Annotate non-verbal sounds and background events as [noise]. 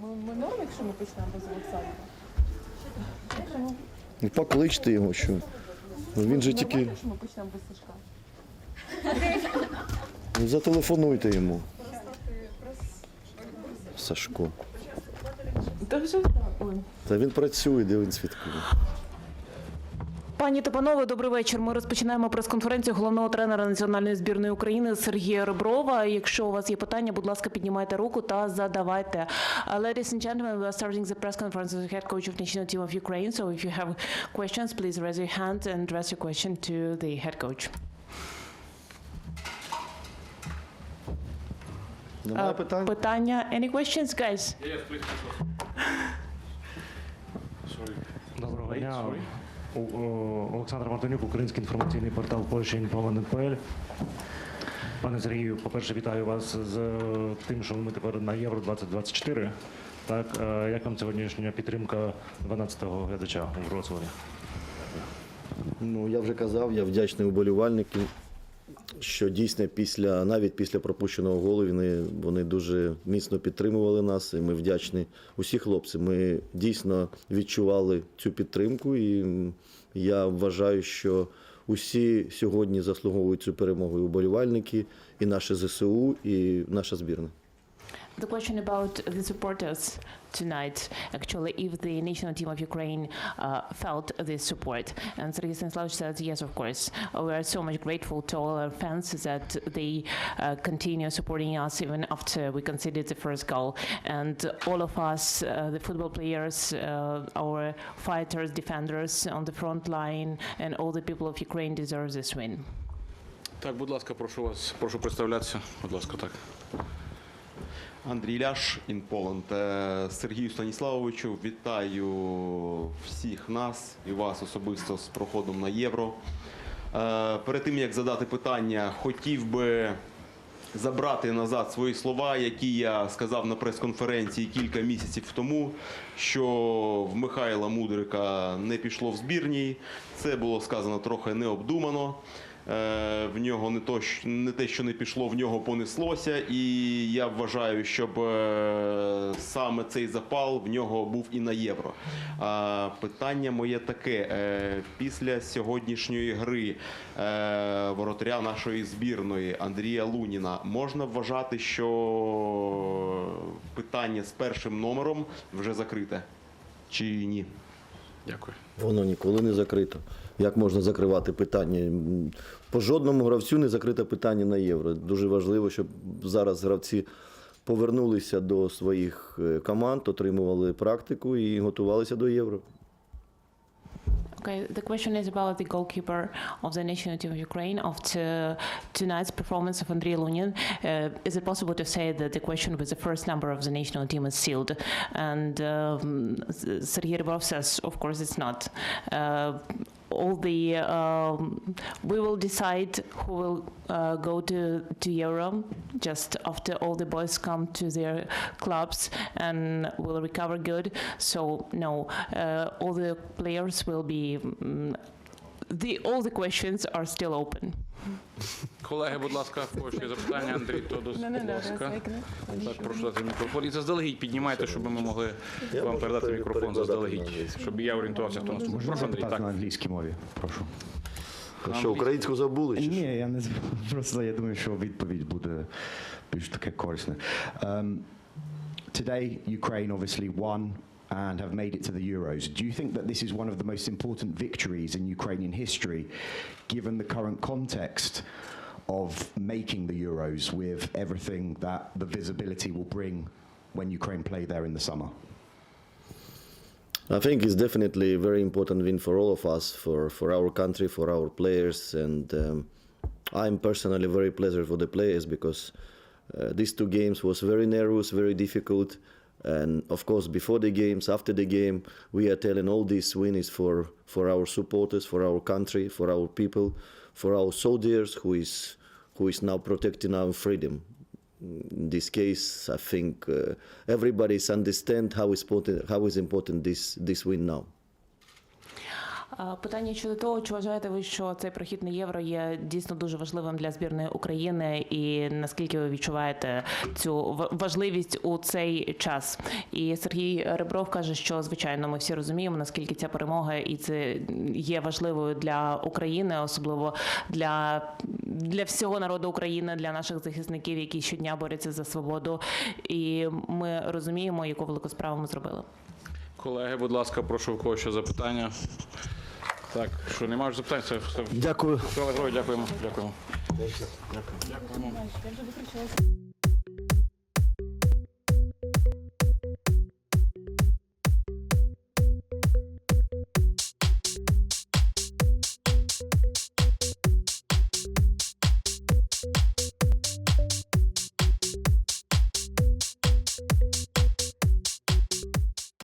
Ми, ми норм, якщо ми почнемо без Олександра? Ну, Покличте його, що. Ну, Він же тільки. Якщо ми почнемо без Сашка? Ну, Зателефонуйте йому. Сашко. Та вже ой. Та він працює, де він свідкує. Пані та панове, добрий вечір. Ми розпочинаємо прес-конференцію головного тренера національної збірної України Сергія Реброва. Якщо у вас є питання, будь ласка, піднімайте руку та задавайте. Uh, Ladies and gentlemen, we are starting the press conference with the head coach of national team of Ukraine. So if you have questions, please raise your hand and address your question to the head coach. Немає Е, питань? Питання? Any questions, guys? Доброго дня. О, Олександр Мартинюк, український інформаційний портал Польща Інфоман.пл. Пане Сергію, по-перше, вітаю вас з е, тим, що ми тепер на Євро 2024. Так, е, як вам сьогоднішня підтримка 12-го глядача у Вроцлаві? Ну, я вже казав, я вдячний уболівальникам, що дійсно після, навіть після пропущеного голу вони, вони дуже міцно підтримували нас, і ми вдячні усі хлопці. Ми дійсно відчували цю підтримку, і я вважаю, що усі сьогодні заслуговують цю перемогу і уболівальники, і наше ЗСУ, і наша збірна. The question about the supporters tonight, actually, if the national team of Ukraine uh, felt this support. And Sergei Stanislavich said, yes, of course. Uh, we are so much grateful to all our fans that they uh, continue supporting us even after we conceded the first goal. And all of us, uh, the football players, uh, our fighters, defenders on the front line, and all the people of Ukraine deserve this win. Так, будь ласка, прошу вас, прошу представлятися. Будь ласка, так. Андрій Ляш, Інполанд. Е, Сергію Станіславовичу, вітаю всіх нас і вас особисто з проходом на євро. Е, Перед тим як задати питання, хотів би забрати назад свої слова, які я сказав на прес-конференції кілька місяців тому, що в Михайла Мудрика не пішло в збірній. Це було сказано трохи необдумано. Е, В нього не то, не те, що не пішло, в нього понеслося. І я вважаю, щоб е, саме цей запал в нього був і на євро. А питання моє таке: Е, після сьогоднішньої гри воротаря нашої збірної Андрія Луніна можна вважати, що питання з першим номером вже закрите? Чи ні? Дякую. Воно ніколи не закрито. Як можна закривати питання? По жодному гравцю не закрите питання на євро. Дуже важливо, щоб зараз гравці повернулися до своїх е, команд, отримували практику і готувалися до євро. Okay, the question is about the goalkeeper of the national team of Ukraine after tonight's performance of Andriy Lunin. Uh, is it possible to say that the question with the first number of the national team is sealed? And um, Sergei says, of course, it's not. Uh, all the um, we will decide who will uh, go to to Euro just after all the boys come to their clubs and will recover good. So no, uh, all the players will be. mm the all the questions are still open. [laughs] Колеги, будь ласка, кого запитання, Андрій Тодос, будь ласка. Так, прошу дати мікрофон. І заздалегідь піднімайте, щоб ми могли вам передати мікрофон заздалегідь, щоб я орієнтувався, хто наступний. Прошу, Андрій, запитати на англійській мові. Прошу. Що, українську забули? Чи що? Ні, я не з- [laughs] просто я думаю, що відповідь буде більш таке корисне. Um, today, Ukraine obviously won and have made it to the Euros. Do you think that this is one of the most important victories in Ukrainian history, given the current context of making the Euros with everything that the visibility will bring when Ukraine play there in the summer? I think it's definitely a very important win for all of us, for, for our country, for our players, and um, I'm personally very pleased for the players because uh, these two games was very nervous, very difficult, and of course before the games, after the game, we are telling all this win is for for our supporters, for our country, for our people, for our soldiers who is who is now protecting our freedom in this case, I think uh, everybody understand how is important how is important this this win now. Питання щодо того, чи вважаєте ви, що цей прохід на євро є дійсно дуже важливим для збірної України, і наскільки ви відчуваєте цю ва- важливість у цей час? І Сергій Ребров каже, що звичайно ми всі розуміємо, наскільки ця перемога і це є важливою для України, особливо для, для всього народу України, для наших захисників, які щодня борються за свободу. І ми розуміємо, яку велику справу ми зробили. Колеги, будь ласка, прошу у кого ще запитання. Так, що немає вже запитань, це все. Дякую. Все, дякуємо. Дякуємо. Дякуємо. викричалася.